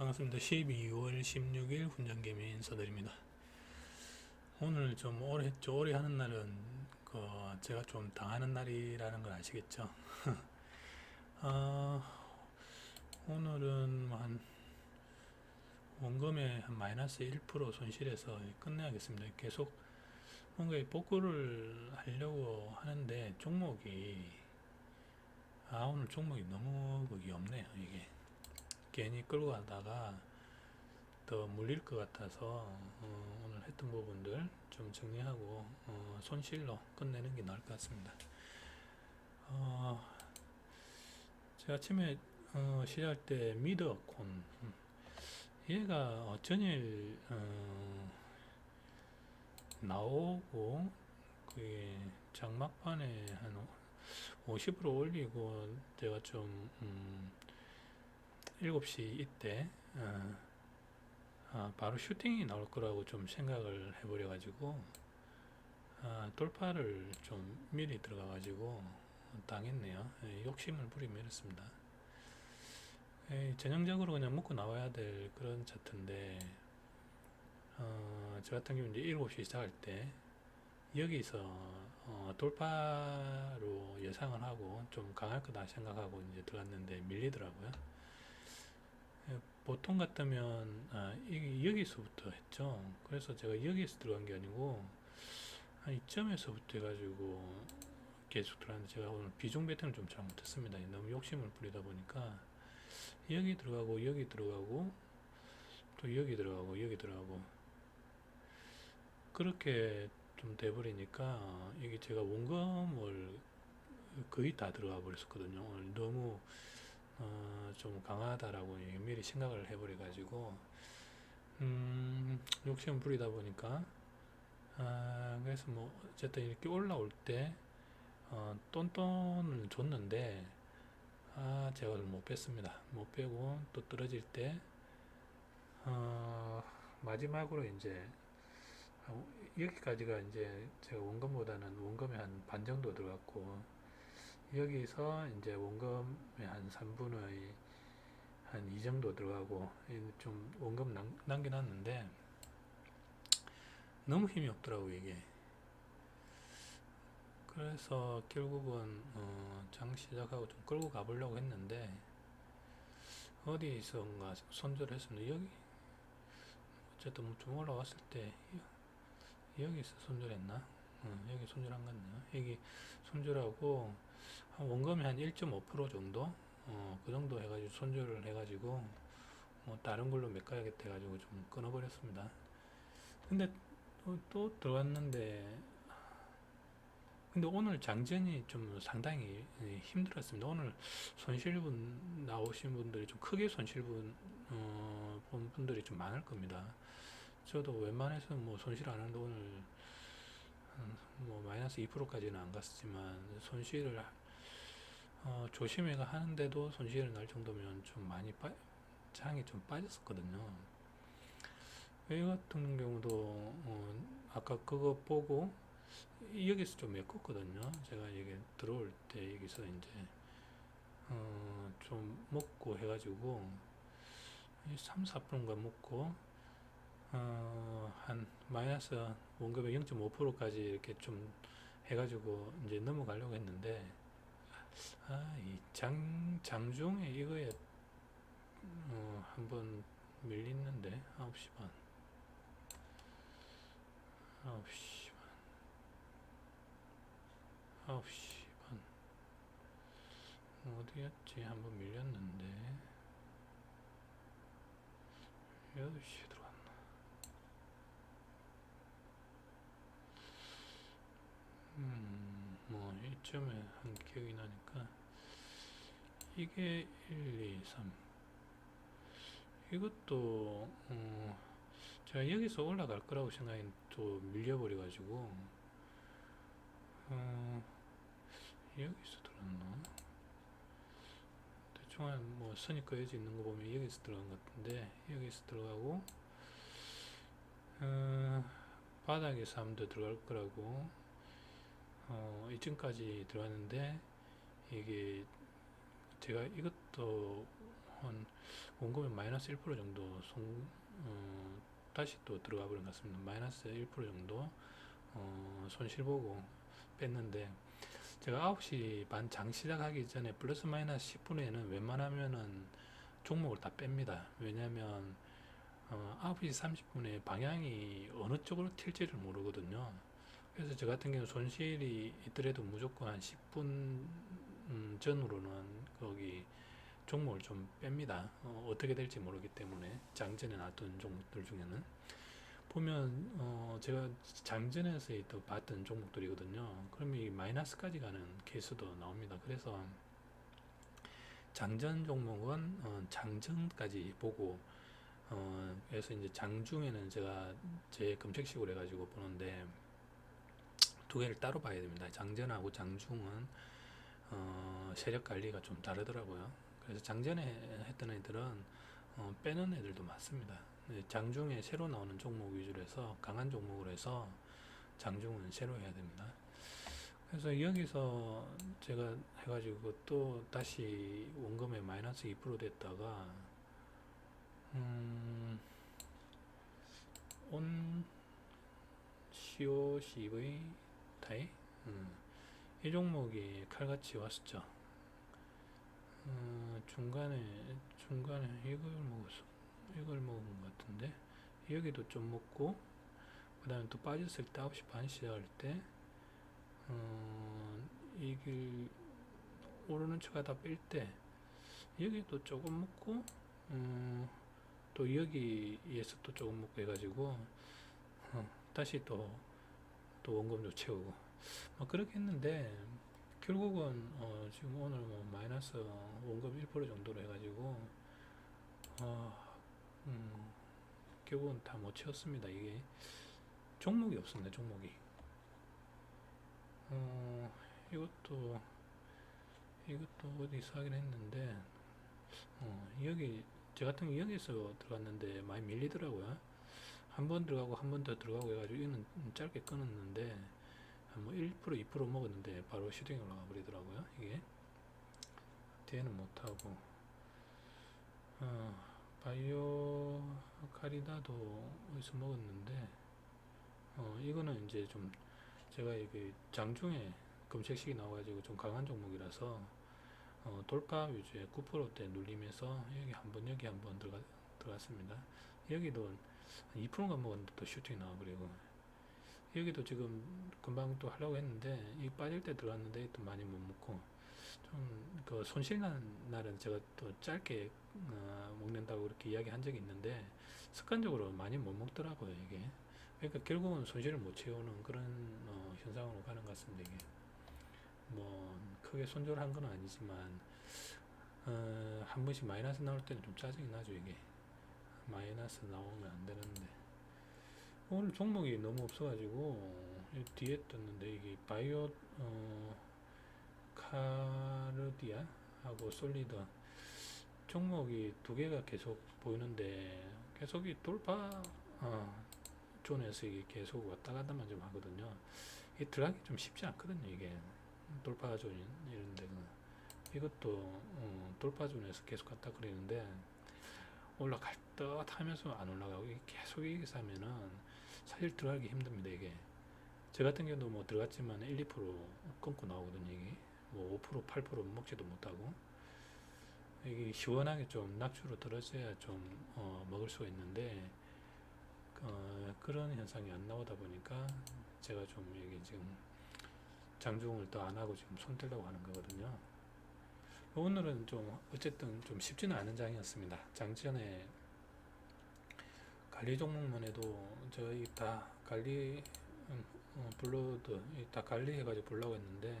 반갑습니다. 12월 16일 훈장개미 인사드립니다. 오늘 좀 오래. 오래 하는 날은 그 제가 좀 당하는 날이라는 걸 아시겠죠? 어, 오늘은 한 원금의 한 마이너스 1% 손실해서 끝내야겠습니다. 계속 뭔가 이 복구를 하려고 하는데 종목이 아 오늘 종목이 너무 그게 없네요 이게 괜히 끌고 가다가 더 물릴 것 같아서 어, 오늘 했던 부분들 좀 정리하고 어, 손실로 끝내는 게 나을 것 같습니다. 어, 제가 아침에 어, 시작할 때 미드콘 음, 얘가 어, 전일 어, 나오고 그게 장막판에 한 50% 올리고 제가 좀 음, 7시 이때 어, 아, 바로 슈팅이 나올 거라고 좀 생각을 해버려 가지고 아, 돌파를 좀 미리 들어가 가지고 당했네요. 예, 욕심을 부리면 이렇습니다. 예, 전형적으로 그냥 먹고 나와야 될 그런 차트인데 어, 저 같은 경우 이제 7시 시작할 때 여기서 어, 돌파로 예상을 하고 좀 강할 거다 생각하고 이제 들어갔는데 밀리더라고요. 예, 보통 같으면 아, 이- 여기서부터 했죠. 그래서 제가 여기서 들어간 게 아니고 한 이점에서부터 해가지고 계속 들어갔는데 제가 오늘 비중 배팅을 좀 잘 못했습니다. 너무 욕심을 부리다 보니까 여기 들어가고 여기 들어가고 또 여기 들어가고 여기 들어가고 그렇게 좀 돼버리니까 이게 제가 원금을 거의 다 들어가 버렸었거든요. 오늘 너무 어, 좀 강하다라고 미리 생각을 해버려 가지고 음, 욕심 부리다 보니까 아, 그래서 뭐 어쨌든 이렇게 올라올 때 어, 똔똔을 줬는데 아 제가 못 뺐습니다. 못 빼고 또 떨어질 때 어, 마지막으로 이제 아, 여기까지가 이제 제가 원금보다는 원금의 한반 정도 들어갔고 여기서 이제 원금의 한 3분의 한 2 정도 들어가고 이좀 원금 남, 남겨놨는데 너무 힘이 없더라고 이게 그래서 결국은 어, 장 시작하고 좀 끌고 가보려고 했는데 어디선가 손절했습니다 여기 어쨌든 뭐좀 올라왔을 때 여기서 손절했나? 어, 여기 손절한 것 같네요. 여기 손절하고 한 원금이 한 1.5% 정도? 어, 그 정도 해가지고 손절을 해가지고 뭐 다른 걸로 메꿔야겠다 해가지고 좀 끊어버렸습니다. 근데 또, 또 들어갔는데 근데 오늘 장전이 좀 상당히 예, 힘들었습니다. 오늘 손실분 나오신 분들이 좀 크게 손실분 어, 본 분들이 좀 많을 겁니다. 저도 웬만해서는 뭐 손실 안 하는데 오늘 한 뭐 마이너스 2%까지는 안 갔지만 손실을 어, 조심해가 하는데도 손실이 날 정도면 좀 많이 빠, 장이 좀 빠졌었거든요. 이 같은 경우도 어, 아까 그거 보고 여기서 좀 메꿨거든요. 제가 이게 들어올 때 여기서 이제 어, 좀 먹고 해가지고 3, 4%인가 먹고 어, 한 마이너스 원금의 0.5%까지 이렇게 좀 해가지고 이제 넘어가려고 했는데 아, 이 장, 장중에 이거에 어, 한번 밀리는데 9시 반. 9시 반. 9시 반. 어디였지? 한번 밀렸는데. 8시에 들어갔나 음, 뭐 이쯤에 한 기억이 나니까 이게 1, 2, 3 이것도 어, 제가 여기서 올라갈 거라고 생각이 또 밀려버려 가지고 어, 여기서 들었나? 대충 한뭐 선이 그어져 있는 거 보면 여기서 들어간 것 같은데 여기서 들어가고 어, 한번 더 들어갈 거라고 어, 이쯤까지 들어갔는데 이게 제가 이것도 한 원금의 마이너스 1% 정도 송, 어, 다시 또 들어가 버린 것 같습니다. 마이너스 1% 정도 어, 손실 보고 뺐는데 제가 9시 반 장 시작하기 전에 플러스 마이너스 10분에는 웬만하면은 종목을 다 뺍니다. 왜냐하면 어, 9시 30분에 방향이 어느 쪽으로 튈지를 모르거든요. 그래서 저 같은 경우 손실이 있더라도 무조건 한 10분 음, 전으로는 거기 종목을 좀 뺍니다. 어, 떻게 될지 모르기 때문에 장전에 놨던 종목들 중에는 보면 어, 제가 장전에서 또 봤던 종목들이거든요. 그럼 이 마이너스까지 가는 케이스도 나옵니다. 그래서 장전 종목은 어, 장전까지 보고 어, 그래서 이제 장중에는 제가 제 검색식으로 해가지고 보는데 두 개를 따로 봐야 됩니다. 장전하고 장중은 어, 세력 관리가 좀 다르더라고요. 그래서 장전에 했던 애들은 어, 빼는 애들도 많습니다. 네, 장중에 새로 나오는 종목 위주로 해서 강한 종목으로 해서 장중은 새로 해야 됩니다. 그래서 여기서 제가 해가지고 또 다시 원금에 마이너스 2% 됐다가 음, 온 COCV 타이 음, 이 종목이 칼같이 왔었죠. 어, 중간에 중간에 이걸 먹었어. 이걸 먹은 것 같은데 여기도 좀 먹고 그 다음에 또 빠졌을 때 9시 반 시작할 때 어, 이길 오르는 척 하다 뺄 때 여기도 조금 먹고 어, 또 여기에서 또 조금 먹고 해가지고 어, 다시 또 또 원금도 채우고. 뭐 그렇게 했는데 결국은 어 지금 오늘 뭐 마이너스 원금 1% 정도로 해가지고 어 음, 결국은 다 못 채웠습니다 이게. 종목이 없습니다 종목이. 어 이것도 이것도 어디서 하긴 했는데 어 여기 저 같은 경우 여기서 들어갔는데 많이 밀리더라고요 한 번 들어가고 한 번 더 들어가고 해가지고 이거는 짧게 끊었는데 뭐 1% 2% 먹었는데 바로 슈팅이 올라가 버리더라고요 이게 뒤에는 못하고 어, 바이오 카리다도 어디서 먹었는데 어, 이거는 이제 좀 제가 이게 장중에 검색식이 나와가지고 좀 강한 종목이라서 어, 돌파 위주의 9%대 눌리면서 여기 한번 여기 한번 들어갔습니다. 여기도 2%가 먹었는데 또 슈팅이 나와버리고 여기도 지금 금방 또 하려고 했는데 이 빠질 때 들어갔는데 또 많이 못 먹고 좀 그 손실 나는 날은 제가 또 짧게 어, 먹는다고 그렇게 이야기 한 적이 있는데 습관적으로 많이 못 먹더라고요 이게. 그러니까 결국은 손실을 못 채우는 그런 어, 현상으로 가는 것 같습니다 이게. 뭐 크게 손절한 건 아니지만 어, 한 번씩 마이너스 나올 때는 좀 짜증이 나죠 이게 마이너스 나오면 안 되는데 오늘 종목이 너무 없어가지고 이 뒤에 떴는데 이게 바이오 어, 카르디아 하고 솔리드 종목이 두 개가 계속 보이는데 계속 이 돌파 어, 존에서 이게 계속 왔다 갔다만 좀 하거든요. 이 들어가기 좀 쉽지 않거든요. 이게 돌파 존 이런 데는 이것도 어, 돌파 존에서 계속 갔다 그러는데 올라갈 듯 하면서 안 올라가고 계속 여기서 하면은 사실 들어가기 힘듭니다 이게. 저 같은 경우도 뭐 들어갔지만 1, 2% 끊고 나오거든요 이게. 뭐 5% 8% 먹지도 못하고. 이게 시원하게 좀 낙주로 떨어져야 좀 어, 먹을 수가 있는데 어, 그런 현상이 안 나오다 보니까 제가 좀 여기 지금 장중을 더 안 하고 지금 손 떼려고 하는 거거든요. 오늘은 좀 어쨌든 좀 쉽지는 않은 장이었습니다. 장전에 관리 종목만 해도 저희 다 관리 음, 어, 블로드 다 관리해가지고 보려고 했는데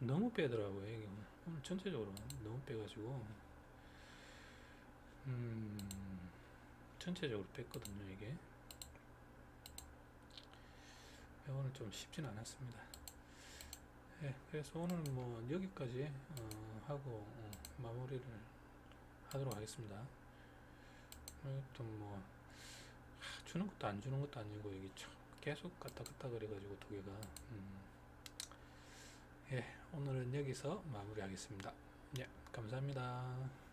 너무 빼더라고요. 이게 오늘 전체적으로 너무 빼가지고 음 전체적으로 뺐거든요. 이게 오늘 좀 쉽진 않았습니다. 예, 그래서 오늘 뭐 여기까지 어, 하고 어, 마무리를 하도록 하겠습니다. 또 뭐, 하, 주는 것도 안 주는 것도 아니고 여기 계속 갔다 갔다 그래가지고 두 개가 음. 예, 오늘은 여기서 마무리하겠습니다. 예, 감사합니다.